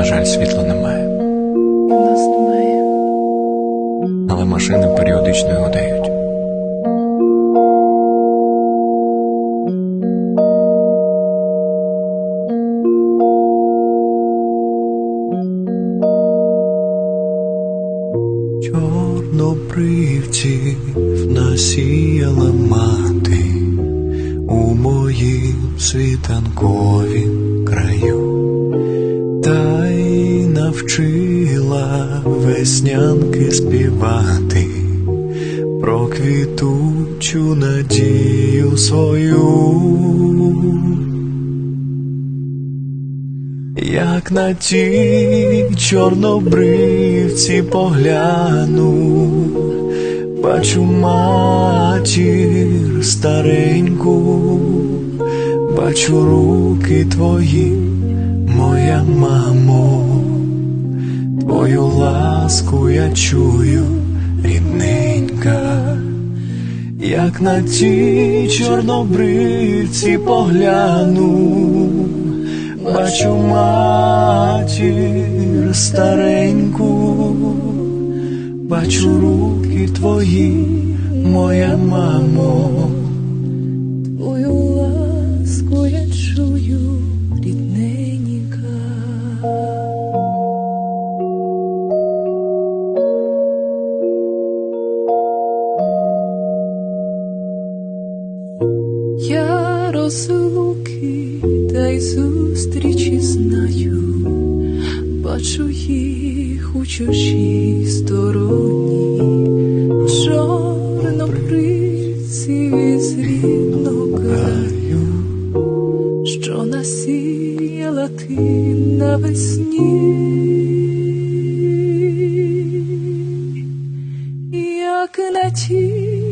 На жаль, світла немає, У нас немає. але машини періодично його дають. Чорнобривців насіяла мати у моїм світанковім веснянки співати про квітучу надію свою. Як на ті чорнобривці погляну, бачу матір стареньку, бачу руки твої, моя мамо, ласку я чую, рідненька, як на ті чорнобривці погляну. Бачу матір стареньку, бачу руки твої, моя мамо, розлуки та й зустрічі знаю, бачу їх у чужій стороні, чорнобривці з рідного що насіяла ти навесні. Як на ті